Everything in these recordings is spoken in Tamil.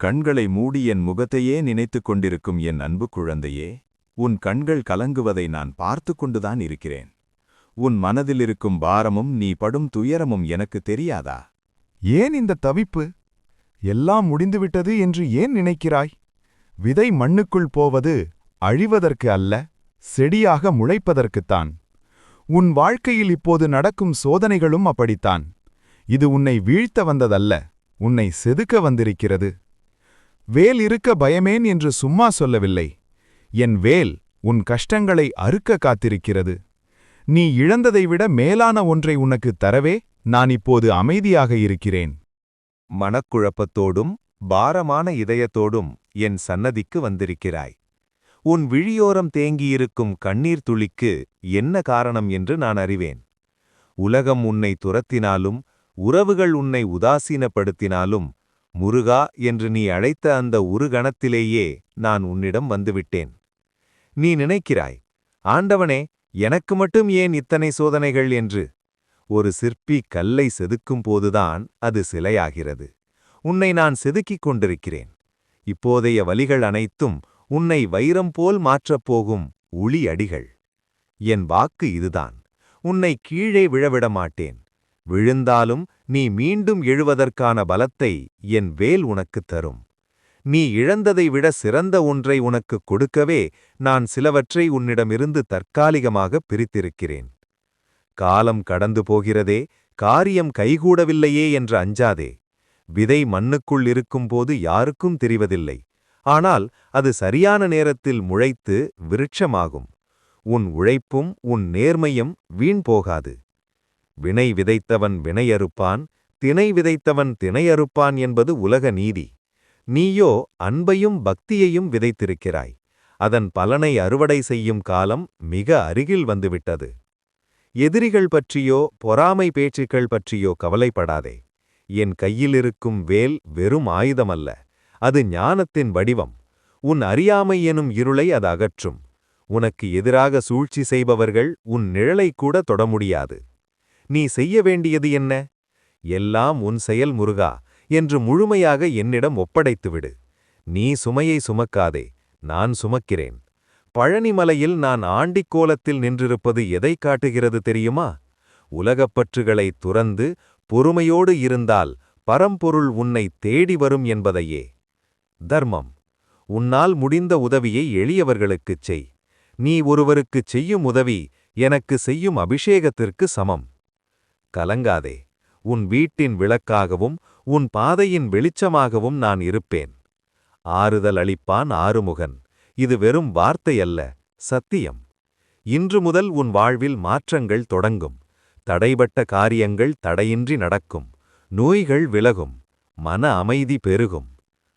கண்களை மூடி என் முகத்தையே நினைத்துக் கொண்டிருக்கும் என் அன்பு குழந்தையே உன் கண்கள் கலங்குவதை நான் பார்த்து கொண்டுதான் இருக்கிறேன். உன் மனதிலிருக்கும் பாரமும் நீ படும் துயரமும் எனக்கு தெரியாதா? ஏன் இந்த தவிப்பு? எல்லாம் முடிந்துவிட்டது என்று ஏன் நினைக்கிறாய்? விதை மண்ணுக்குள் போவது அழிவதற்கு அல்ல செடியாக முளைப்பதற்குத்தான். உன் வாழ்க்கையில் இப்போது நடக்கும் சோதனைகளும் அப்படித்தான். இது உன்னை வீழ்த்த வந்ததல்ல உன்னை செதுக்க வந்திருக்கிறது. வேல் இருக்க பயமேன் என்று சும்மா சொல்லவில்லை. என் வேல் உன் கஷ்டங்களை அறுக்க காத்திருக்கிறது. நீ இழந்ததை விட மேலான ஒன்றை உனக்குத் தரவே நான் இப்போது அமைதியாக இருக்கிறேன். மனக்குழப்பத்தோடும் பாரமான இதயத்தோடும் என் சன்னதிக்கு வந்திருக்கிறாய். உன் விழியோரம் தேங்கியிருக்கும் கண்ணீர் துளிக்கு என்ன காரணம் என்று நான் அறிவேன். உலகம் உன்னை துரத்தினாலும் உறவுகள் உன்னை உதாசீனப்படுத்தினாலும் முருகா என்று நீ அழைத்த அந்த உருகணத்திலேயே நான் உன்னிடம் வந்துவிட்டேன். நீ நினைக்கிறாய் ஆண்டவனே எனக்கு மட்டும் ஏன் இத்தனை சோதனைகள்? என்று. ஒரு சிற்பி கல்லை செதுக்கும் போதுதான் அது சிலையாகிறது. உன்னை நான் செதுக்கிக் கொண்டிருக்கிறேன். இப்போதைய வலிகள் அனைத்தும் உன்னை வைரம் போல் மாற்றப் போகும் உளி அடிகள். என் வாக்கு இதுதான். உன்னை கீழே விழவிட மாட்டேன் விழுந்தாலும் நீ மீண்டும் எழுவதற்கான பலத்தை என் வேல் உனக்குத் தரும். நீ இழந்ததை விட சிறந்த ஒன்றை உனக்குக் கொடுக்கவே நான் சிலவற்றை உன்னிடமிருந்து தற்காலிகமாக பிரித்திருக்கிறேன். காலம் கடந்து போகிறதே காரியம் கைகூடவில்லையே என்று அஞ்சாதே. விதை மண்ணுக்குள் இருக்கும்போது யாருக்கும் தெரிவதில்லை. ஆனால் அது சரியான நேரத்தில் முளைத்து விருட்சமாகும். உன் உழைப்பும் உன் நேர்மையும் வீண் போகாது. வினை விதைத்தவன் வினையறுப்பான் தினை விதைத்தவன் தினையறுப்பான் என்பது உலக நீதி. நீயோ அன்பையும் பக்தியையும் விதைத்திருக்கிறாய். அதன் பலனை அறுவடை செய்யும் காலம் மிக அருகில் வந்துவிட்டது. எதிரிகள் பற்றியோ பொறாமை பேச்சுக்கள் பற்றியோ கவலைப்படாதே. என் கையிலிருக்கும் வேல் வெறும் ஆயுதமல்ல அது ஞானத்தின் வடிவம். உன் அறியாமை எனும் இருளை அது அகற்றும். உனக்கு எதிராக சூழ்ச்சி செய்பவர்கள் உன் நிழலை கூட தொட முடியாது. நீ செய்ய வேண்டியது என்ன? எல்லாம் உன் செயல் முருகா என்று முழுமையாக என்னிடம் ஒப்படைத்துவிடு. நீ சுமையை சுமக்காதே நான் சுமக்கிறேன். பழனிமலையில் நான் ஆண்டிக் கோலத்தில் நின்றிருப்பது எதை காட்டுகிறது தெரியுமா? உலகப்பற்றுகளை துறந்து பொறுமையோடு இருந்தால் பரம்பொருள் உன்னை தேடி வரும் என்பதையே. தர்மம். உன்னால் முடிந்த உதவியை எளியவர்களுக்குச் செய். நீ ஒருவருக்குச் செய்யும் உதவி எனக்கு செய்யும் அபிஷேகத்திற்கு சமம். கலங்காதே. உன் வீட்டின் விளக்காகவும் உன் பாதையின் வெளிச்சமாகவும் நான் இருப்பேன். ஆறுதல் அளிப்பான் ஆறுமுகன். இது வெறும் வார்த்தையல்ல சத்தியம். இன்று முதல் உன் வாழ்வில் மாற்றங்கள் தொடங்கும். தடைபட்ட காரியங்கள் தடையின்றி நடக்கும். நோய்கள் விலகும். மன அமைதி பெருகும்.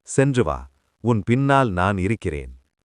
சென்று வா உன் பின்னால் நான் இருக்கிறேன்.